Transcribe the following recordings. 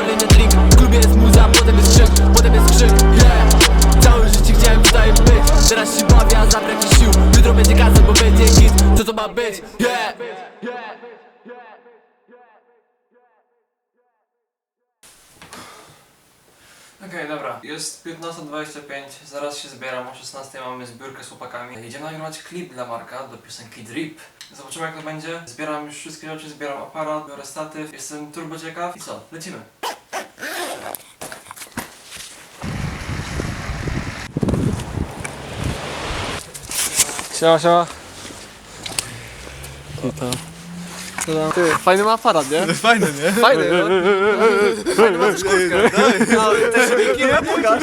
nie trik W klubie jest muza, potem jest krzyk, potem jest krzyk Yeah Całe życie chciałem tutaj być Teraz się bawię, a zabrak mi sił Jutro będzie kasa, bo będzie hit Co to ma być? Yeah Okej, dobra. Jest 15.25, zaraz się zbieram, o 16.00 mamy zbiórkę z chłopakami. Idziemy nagrywać klip dla Marka do piosenki Drip. Zobaczymy jak to będzie. Zbieram już wszystkie rzeczy, zbieram aparat, biorę statyw. Jestem turbo ciekaw i co? Lecimy. Siema, siema. Ty, fajny ma aparat, nie? Fajne, nie? Fajny, no. Fajny ma też kurtkę. No, nie pokaż.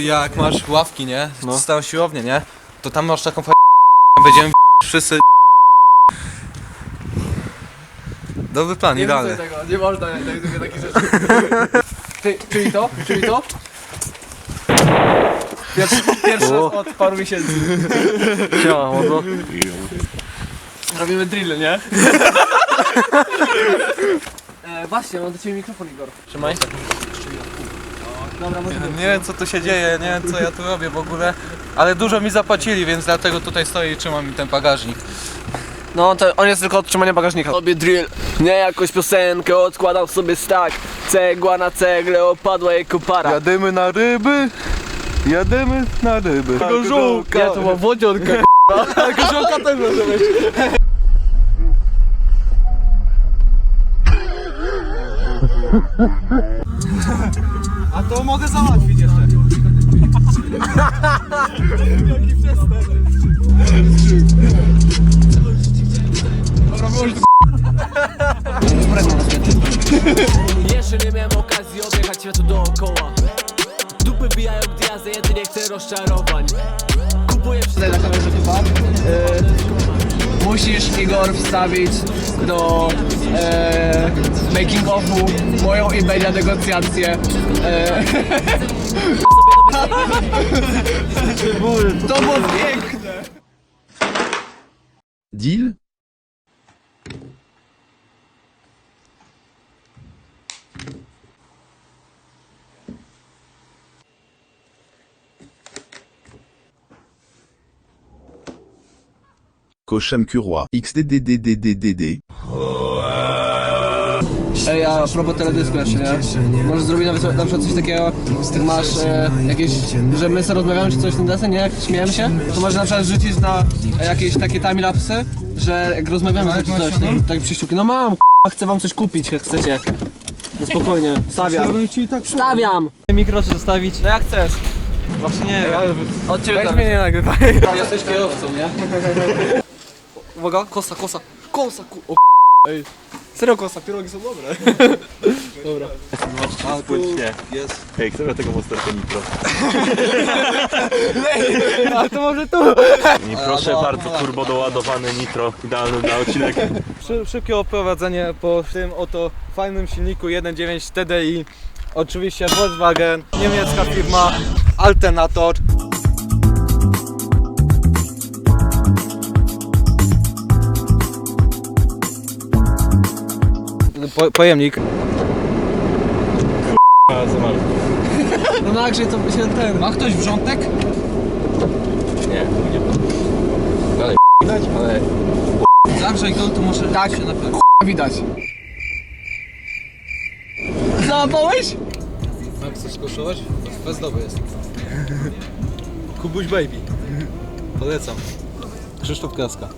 Jak masz ławki, nie? No. Stałą siłownię, nie? To tam masz taką f... Będziemy wszyscy... Dobry plan, Nie idealny. rzucaj tego, nie można takich rzeczy. Ty, czyli to? Czyli to? Pierwszy, pierwszy od paru miesięcy. Siema, mordo. Robimy drill, nie? e, właśnie, mam do ciebie mikrofon, Igor. Trzymaj. Dobra, może Nie wiem co tu się dzieje, nie wiem co ja tu robię w ogóle. Ale dużo mi zapłacili, więc dlatego tutaj stoję i trzymam mi ten bagażnik. No, to on jest tylko od trzymania bagażnika. Robię drill, nie jakąś piosenkę Odkładam sobie stack Cegła na cegle, opadła jej kopara Jademy na ryby, jademy na ryby. Gorzołka! Ja to mam wodzionka, k***a. Gorzołka też może być. A to mogę załatwić jeszcze. Jeszcze nie miałem okazji objechać światu dookoła Dupy bijają gwiazdy, jedynie chcę rozczarowań Kupuję wszystko na kamerze chyba. E, musisz Igor wstawić do e, making ofu moją i Benia negocjację. E, to było piękne. Deal Cochem Curoy. XDDDDDD. Ej, a propos teledysku jeszcze, nie? Możesz zrobić nawet na przykład coś takiego, masz e, jakieś, że my sobie rozmawiamy czy coś w tym deseń, nie? Jak śmiejemy się, to możesz na przykład rzucić na jakieś takie timelapsy, że jak rozmawiamy czy coś, to, tak przyszczuki. No mam, k***a, chcę wam coś kupić, jak chcecie. No spokojnie, stawiam. Stawiam! Mikro zostawić? No jak chcesz. Właśnie nie wiem. Od ciebie Weź mnie nie nagrywaj. Jesteś kierowcą, nie? Uwaga, kosa, kosa, kosa, ku... O, Ej, serio kosa, pierogi są dobre. Dobra. Płycznie. Jest. Ej, chcemy tego monsterka nitro. Ale to może tu. I proszę bardzo, turbo doładowany nitro. Idealny dla odcinek. Szybkie oprowadzenie po tym oto fajnym silniku 1.9 TDI. Oczywiście Volkswagen, niemiecka firma Alternator. Po, pojemnik. No nagrze to się ten... Ma ktoś wrzątek? Nie, nie. Dalej, widać, ale... Zagrzej go, to może tak. się na pewno. widać. Załapałeś? A chcesz kosztować? To bez doby jest. Kubuś Baby. Polecam. Krzysztof Kraska.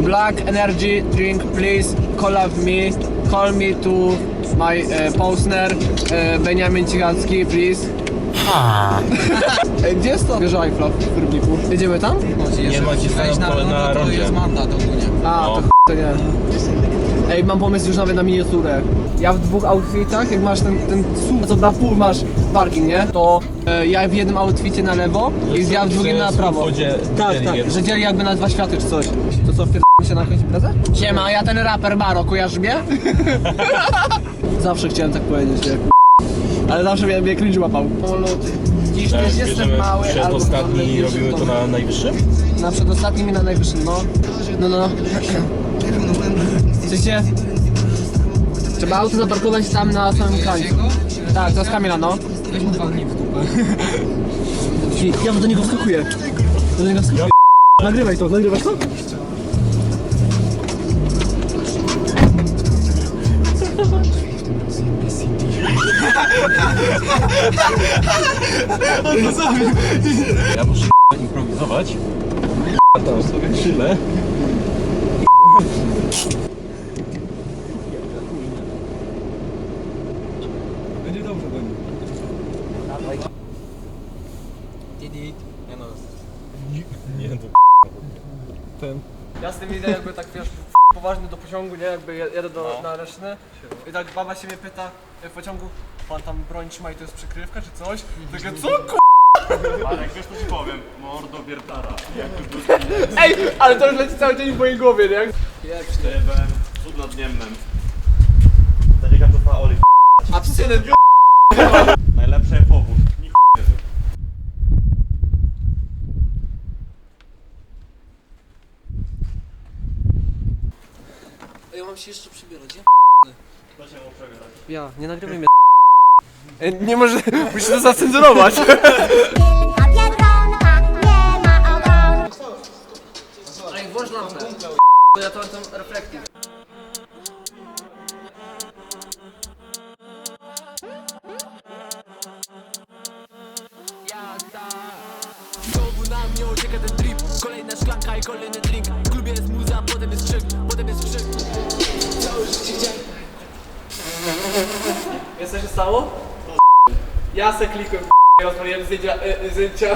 Black energy drink please call me call me to my uh, postner uh, Benjamin Cichanski please Ej, Gdzie jest to? Bierze iFlop w Rybniku. Jedziemy tam? Nie ma ci na, na rondzie. A, to ch- to nie. Ej, mam pomysł już nawet na miniaturę. Ja w dwóch outfitach, jak masz ten, ten słup, co na pół masz parking, nie? To e, ja w jednym outficie na lewo i ja w drugim na prawo. Tak, tak, że dzieli jakby na dwa światy czy coś. To co, wpier... się na jakąś imprezę? Siema, ja ten raper Baro, kojarzysz mnie? zawsze chciałem tak powiedzieć, nie? Ale zawsze mnie, mnie cringe łapał. Dziś też jestem mały, przed albo ostatni i robimy to na najwyższym? na przedostatnim i na najwyższym, no. No, no. Chcecie? Trzeba auto zaparkować tam na samym krańcu. Tak, to jest Kamila, no. Weź mu dwa w dupę. Ja do niego wskakuję. Do niego wskakuję. Nagrywaj to, nagrywasz to? Ja muszę improwizować. To sobie chwilę. Będzie dobrze, będzie. Nie no, Nie, to ten. Ja z tym idę jakby tak wiesz, poważny do pociągu, nie? Jakby jadę do, na resztę i tak baba się mnie pyta w pociągu, pan tam broń trzyma i to jest przykrywka czy coś? Takie co ku... Marek, wiesz co ci powiem? Mordo wiertara. Jak był Ej, ale to już leci cały dzień w mojej głowie, nie? Stewem, cud nad Niemnem. Zabiega to fa Oli. Abstynent. Najlepszy powód. Nie wie. Ja mam się jeszcze przybierać, ja? Ja, nie nagrywaj mnie. Nie może, musisz to zacenzurować. A Biedronka nie ma ogonu. Ej, włącz lampę. Ja to tam stało? Ja se klikłem i rozmawiałem zdjęcia, e, e, zdjęcia.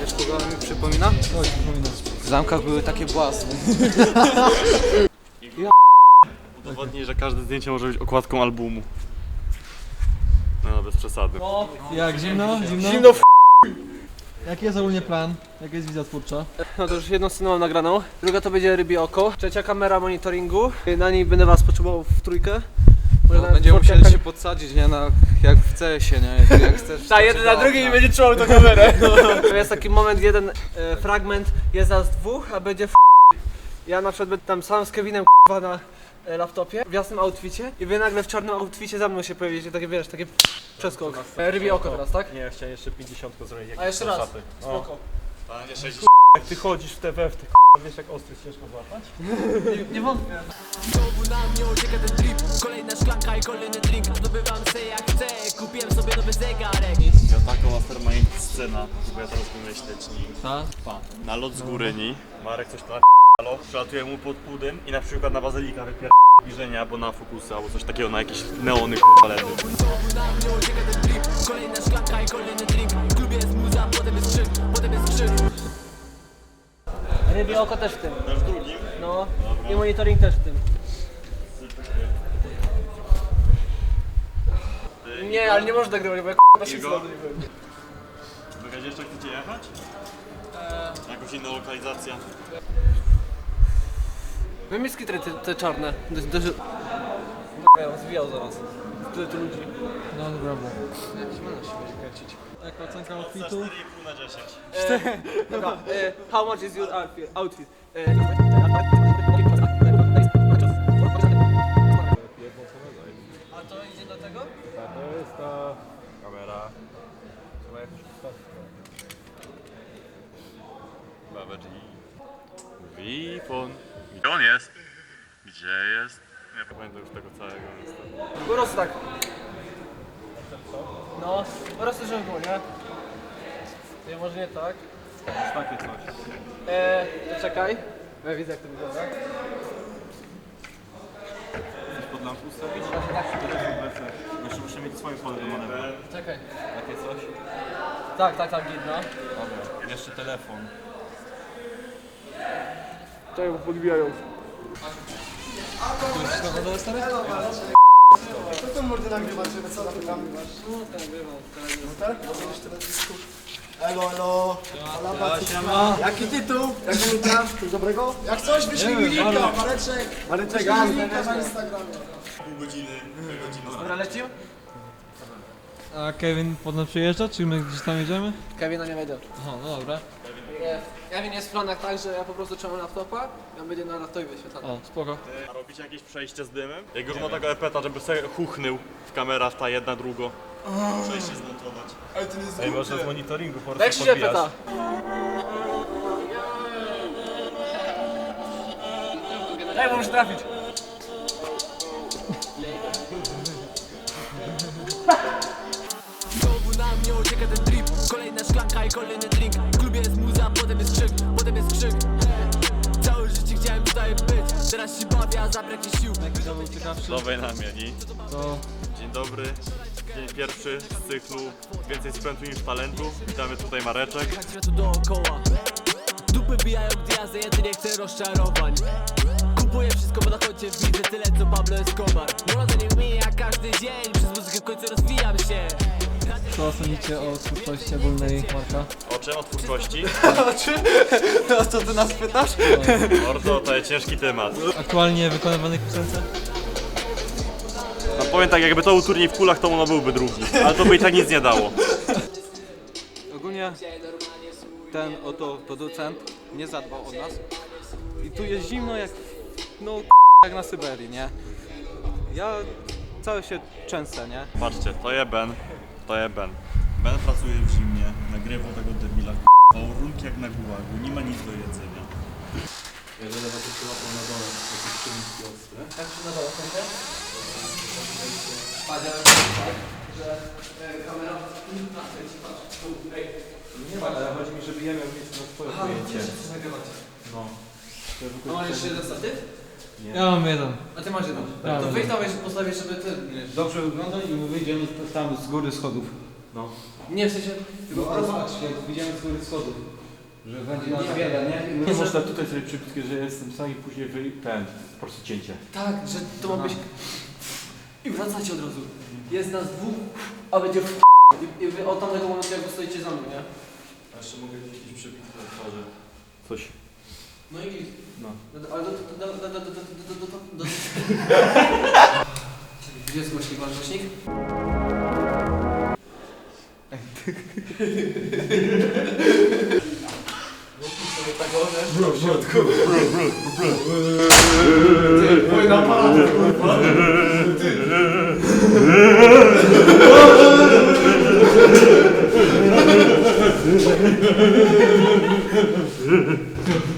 Wiesz kogo mi przypomina? Oj, przypomina. W zamkach były takie własne. Udowodnij, że każde zdjęcie może być okładką albumu. No, bez przesady. Jak, zimno? Zimno? Zimno w Jaki jest ogólnie plan? Jaka jest wizja twórcza? No to już jedną scenę mam nagraną. Druga to będzie rybie oko. Trzecia kamera monitoringu. Na niej będę was potrzebował w trójkę. Może No, nawet będziemy czwórkę, musieli jak- się podsadzić, nie? Na, jak w CS-ie, nie? Jak chcesz. Tak, jeden na drugi i będzie trzymał tą kamerę. To jest taki moment, jeden e, fragment, jest nas dwóch, a będzie f... Ja na przykład będę tam sam z Kevinem k***a na e, laptopie, w jasnym outficie i wy nagle w czarnym outficie za mną się pojawicie, takie wiesz, takie przeskok. E, rybie oko teraz, tak? Nie, chciałem jeszcze 50 zrobić. jak A jeszcze raz. szaty. Spoko. Panie 6 Jak ty chodzisz w TWF, ty wiesz jak ostry ciężko złapać? Nie wątpię. Znowu na mnie ucieka ten trip Kolejna szklanka i kolejny drink Zdobywam se jak chcę Kupiłem sobie nowy zegarek Ja taką mastermind scena, bo ja teraz wymyśleć nim. Ta? Pa. Na lot z góryni. Marek coś tam na przelatuje mu pod pudem i na przykład na bazylika wypiera zbliżenia albo na fokusy, albo coś takiego na jakieś neony k***a Znowu na mnie ucieka ten trip Kolejna szklanka i kolejny drink W klubie jest muza, potem jest krzyk Potem jest krzyk Rybie oko też w tym. Też drugim. No. I monitoring też w tym. Nie, ale nie można nagrywać, bo ja k***a się Igor? znowu nie byłem. Wy wiecie jeszcze chcecie jechać? Jakaś inna lokalizacja? Wiem mi skitry te, te czarne. Do, do, do... Zwijał zaraz. Tyle tu ludzi. No dobra, bo. Jakiś manewr się będzie kręcić. Jaka ocenka Za outfitu? 4,5 na 10. Dobra, e, how much is your outfit? E, a to idzie do tego? To jest ta kamera. G. Wifon. Gdzie on jest? Gdzie jest? Nie pamiętam już tego całego niestety. Po prostu tak. No, po prostu było, nie? Nie, może nie tak. Takie coś. E, to czekaj. Ja widzę jak to wygląda. Chcesz pod lampę ustawić? Jeszcze muszę mieć swoje pole do manewru. Czekaj. Takie coś? Tak, tak, tak, git, no. Dobra. Jeszcze telefon. Czekaj, bo podbijają. Elo, elo. Siema. Jaki tytuł? Jak minuta? Coś dobrego? Jak coś, wyślij mi linka, Mareczek. Mareczek, wyślij mi linka na Instagramie. Pół godziny, pół godziny. Dobra, lecimy? A Kevin potem przyjeżdża, czy my gdzieś tam jedziemy? Kevina nie wejdę. Aha, no dobra. Nie, ja wiem, jest w planach tak, że ja po prostu trzymam laptopa i on będzie na laptopie wyświetlany. O, spoko. A robicie jakieś przejście z dymem? Jak już ma tego epeta, żeby sobie huchnął w kamerach ta jedna, drugo. Przejście zmontować. Ej, można z monitoringu po Jak prostu się pyta? Daj, bo muszę trafić. Znowu na mnie ucieka ten trip Kolejna szklanka i kolejny drink Potem jest krzyk, potem jest krzyk Całe życie chciałem tutaj być Teraz się bawię, a zabrak mi sił. Nowej namieni. To Dzień dobry. Dzień pierwszy z cyklu Więcej sprzętu niż talentu. Witamy tutaj Mareczek. Światu dookoła Dupy bijają, gdy ja za jedynie chcę rozczarowań Kupuję wszystko, bo na koncie widzę tyle co Pablo Escobar Młodzę nie mija każdy dzień Przez muzykę w końcu rozwijam się co sądzicie o twórczości ogólnej Marka? O czym? O twórczości? A co ty nas pytasz? Mordo, to jest ciężki temat. Aktualnie wykonywanych piosencach? No powiem tak, jakby to był turniej w kulach, to ono byłby drugi. Ale to by i tak nic nie dało. Ogólnie ten oto producent nie zadbał o nas. I tu jest zimno jak, no jak na Syberii, nie? Ja cały się często, nie? Patrzcie, to je Ben. To je Ben. Ben pracuje w zimnie, nagrywa tego debila k***a, runk jak na gułagu, nie ma nic do jedzenia. Jeżeli was się łapał na dole, jakieś czynniki ostre. Tak, tak. E, się na dole, sądzę? Padzie, że kamera... A, ci patrz, tu, ej. Nie ma, ale chodzi mi, żeby ja miał mieć na no, twoje Aha, no, pojęcie. Aha, nagrywać. No. No, jeszcze jeden statyw? Ja mam jeden. A ty masz jeden. Ja To mam wyjdź tam jeszcze postawię, żeby ty... Dobrze wygląda i my wyjdziemy tam z góry schodów. No. Nie, w sensie... No ale patrz, jak widziałem z góry schodów, że będzie nas wiele, nie? Nie można tutaj sobie przypisać, że jestem sam i później wy, ten, po prostu cięcie. Tak, że to ma być... I wracacie od razu. Jest nas dwóch, a będzie w... I, i wy od tamtego momentu jak wy stoicie za mną, nie? A jeszcze mogę jakieś przebity na twarzy. Coś. No i git. No. Ale do... do... do... do... do... do... do... do... do... Gdzie jest głośnik? Masz głośnik? Nie,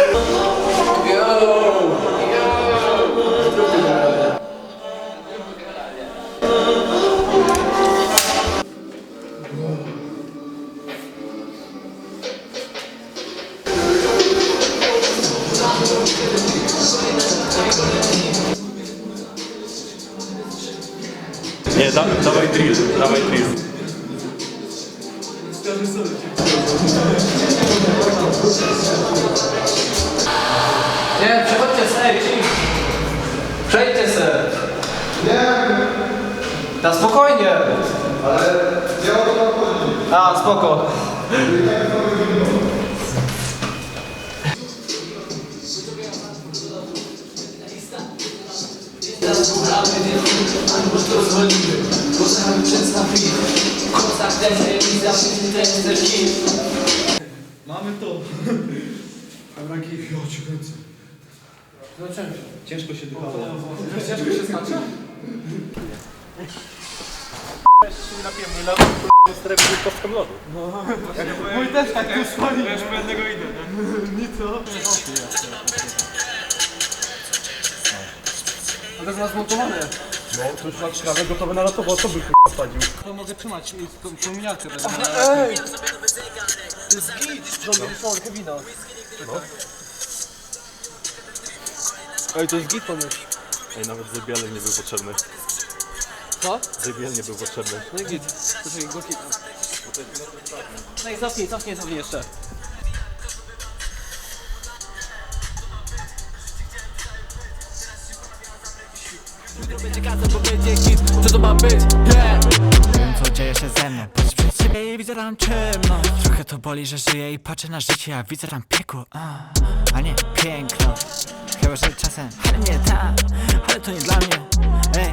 Mamy to. Kamraki, ja cię kręcę. Ciężko się dychało. No, no, no. Ciężko się skacze? Mój lodu. No, mój też tak już stoi. Ja już po jednego idę, nie? Nic to. A to jest zmontowane. No, to już masz prawie gotowe na lotowo, co by wsadził? To mogę trzymać i tą, tą miniaturę będę Ej! To jest git! Że on będzie trzymał Kevina. Ej, to jest git pomysł. Ej, nawet zebielek nie był potrzebny. Co? Zebiel nie był potrzebny. No i git. Poczekaj, go kita. No i cofnij, cofnij, cofnij jeszcze. Co to ma być? Yeah! Wiem co dzieje się ze mną. Patrzę przed siebie i widzę tam ciemność Trochę to boli, że żyję i patrzę na życie A widzę tam piekło, a, a nie piękno. Chyba, że czasem, ale nie tak. Ale to nie dla mnie. Ej,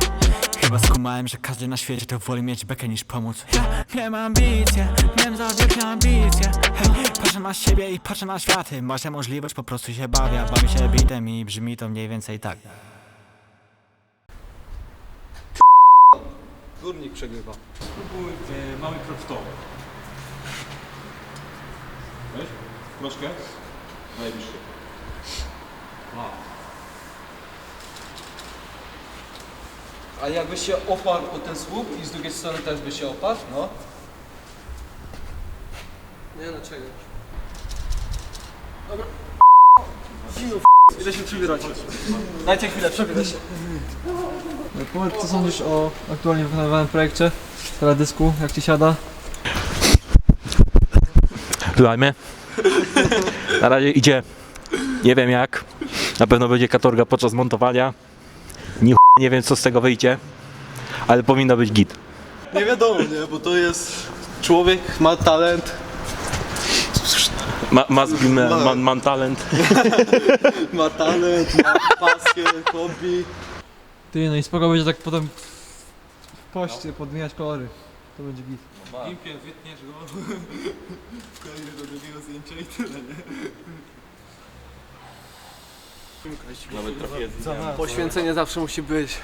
Chyba skumałem, że każdy na świecie to woli mieć bekę niż pomóc. Ja miałem ambicje, miałem za wielkie ambicje. Hej, patrzę na siebie i patrzę na światy. Masz możliwość, po prostu się bawię Bawię się bitem i brzmi to mniej więcej tak Górnik przegrywa. Spróbuj e, mały krok w to. Weź, troszkę. Najbliższy. A jakbyś się oparł o ten słup i z drugiej strony też by się oparł, no. Nie no, czego? Dobra. Zimno Idę się przybierać. Dajcie chwilę, przebierę się. Powiedz, co sądzisz o aktualnie wykonywanym projekcie teledysku, jak ci siada? Słuchajmy. Na razie idzie. Nie wiem jak. Na pewno będzie katorga podczas montowania. Ni ch- nie wiem co z tego wyjdzie. Ale powinno być git. Nie wiadomo, nie, bo to jest człowiek, ma talent, Ma, ma, ma, ma, mam talent. ma talent, ma pasję, hobby. Ty, no i spoko będzie tak potem w poście podmieniać kolory. To będzie git. Gimpie, wytniesz go, wkleisz do drugiego zdjęcia i tyle, nie? Nawet trafię Poświęcenie zawsze musi być.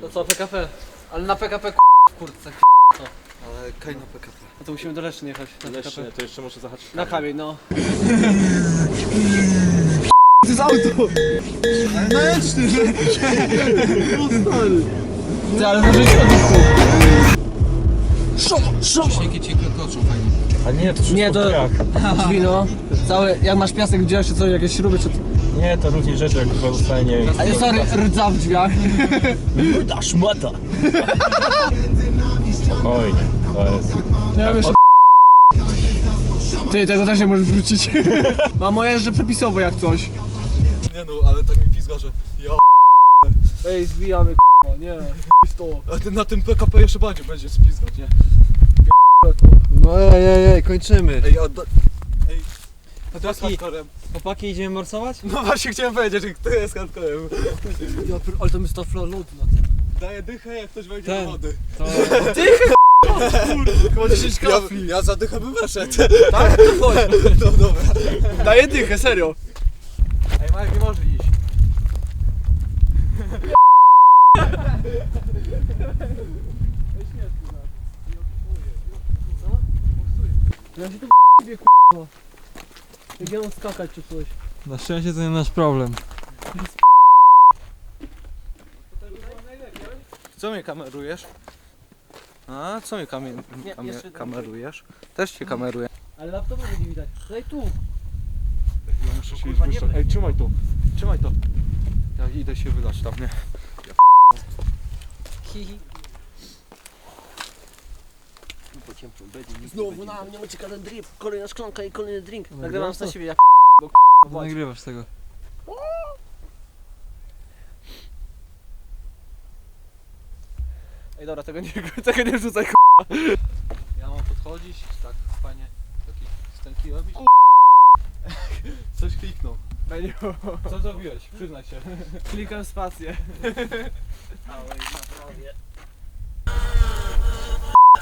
To co, PKP? Ale na PKP k***, w kurtce. Ale kaj na PKP. No to musimy do Leszczyn jechać. Na PKP. to jeszcze muszę zahaczyć. Na kamień, no. Ty, ale może środowisku. A nie, to Nie, to drzwi no. Całe, jak masz piasek w drzwiach czy coś, jakieś śruby czy... Nie, to różnie rzeczy jak chyba zostanie. A jest sorry, rdza w drzwiach. Ruda szmata. Oj, to jest. Ja myślę... Ty, tego też nie możesz wrócić. Mam moje jeszcze przepisowo jak coś. Nie no, ale tak mi pizga, że ja Ej, zbijamy k***a, nie. to. A ty na tym PKP jeszcze bardziej będzie spizgać, nie? No ej, ej, ej, kończymy. Ej, a da... Ej, a to jest Chłopaki. hardcorem. Chłopaki, idziemy morsować? No właśnie chciałem powiedzieć, że to jest hardcorem. Ja, pier- ale to my sto load na tym. Daję dychę, jak ktoś wejdzie Ten. do wody. To... Chyba 10 kafli. Ja, ja za dychę bym weszedł. Tak? To. No dobra. Daję dychę, serio. Marek, nie może iść. Ja się tu k***ie k***a. Jak ja mam skakać czy coś. Na szczęście to nie nasz problem. Co mnie kamerujesz? A, co mnie kamie... Nie, kamie- jeszcze- kamerujesz? Też cię kameruję. Ale laptopu będzie widać. Daj tu. Ja muszę się Ej, trzymaj to. Trzymaj to. Ja idę się wylać tam, nie? Znowu na mnie ucieka ten drip. Kolejna szklanka i kolejny drink. Nagrywam na siebie jak Nie nagrywasz tego. Ej dobra, tego nie, tego nie wrzucaj k***. Ja mam podchodzić, tak fajnie, taki stęki robić. Coś kliknął. Beniu. Co zrobiłeś? Przyznaj się. Klikam spację.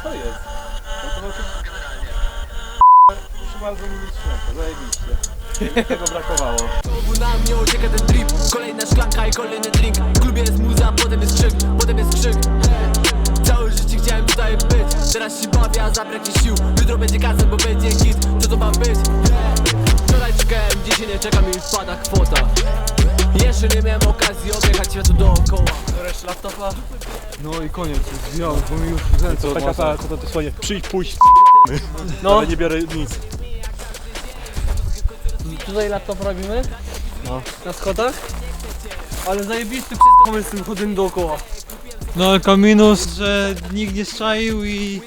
Co jest? No to Proszę bardzo, mi nic zajebiście. Tego brakowało. Znowu na mnie ucieka ten drip Kolejna szklanka i kolejny drink W klubie jest muza, potem jest krzyk, potem jest krzyk Całe życie chciałem tutaj być Teraz się bawię, a zabraknie sił Jutro będzie kasę, bo będzie hit Co to ma być? Czekałem, dzisiaj nie czekam i wpada kwota Jeszcze nie miałem okazji objechać światu dookoła Resztę laptopa. No i koniec, zwijamy, bo mi już ręce Taka ta, co to swoje. Przyjdź, pójść, No, ale nie biorę nic. tutaj laptop robimy. No. Na schodach. Ale zajebisty pomysł z tym chodzeniem dookoła. No tylko minus, że nikt nie strzaił i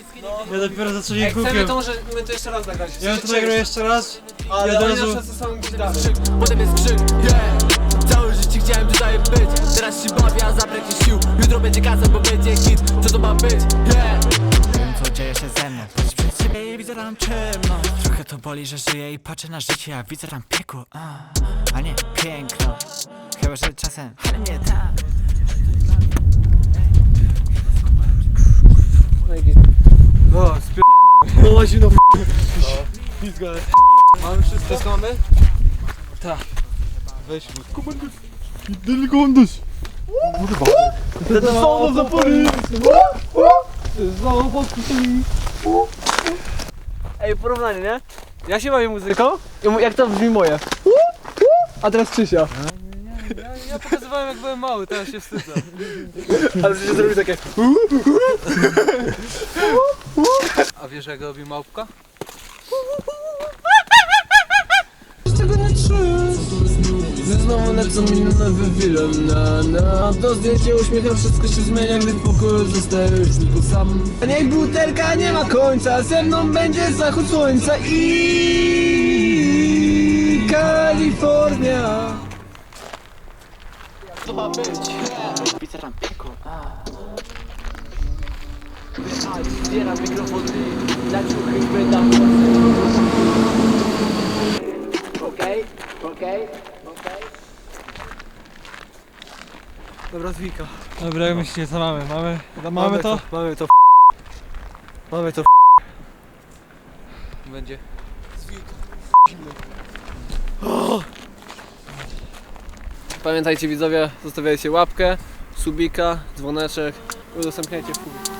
ja dopiero za trzecim Ej, chcemy kółkiem. to może my to jeszcze raz nagrać. Ja to nagrę jeszcze raz ale od razu... zawsze samym gitarę. Potem jest krzyk, yeah. Całe życie chciałem tutaj być. Teraz się bawię, a zabraknie sił. Jutro będzie kasa, bo będzie hit Co to ma być? Yeah! Wiem co dzieje się ze mną. Patrz przed siebie i widzę tam ciemno. Trochę to boli, że żyję i patrzę na życie A widzę tam piekło, a, a nie piękno. Chyba, że czasem, ale nie tak. No, spier... No, łazi, no, w Mamy wszystko? Wszystko mamy? Tak. Weź Znowu zapory! Znowu Ej, porównanie, nie? Ja się bawię muzyką jak to brzmi moje. A teraz Krzysia. Ja, ja pokazywałem jak byłem mały, teraz się wstydzę. Ale przecież zrobi takie... A wiesz jak robi małpka? Czuję Znowu lecą mi nowe film na na To zdjęcie uśmiechem wszystko się zmienia Gdy w pokoju zostajesz tylko sam. Niech butelka nie ma końca Ze mną będzie zachód słońca I Kalifornia. Co ma być? Zbieram mikrofon i na ciuchy wydam Okej, okej, okej Dobra, zwika. Dobra, jak myślicie, co mamy? Mamy, mamy to? Mamy to Mamy to Będzie. Pamiętajcie widzowie, zostawiajcie łapkę, subika, dzwoneczek, udostępniajcie w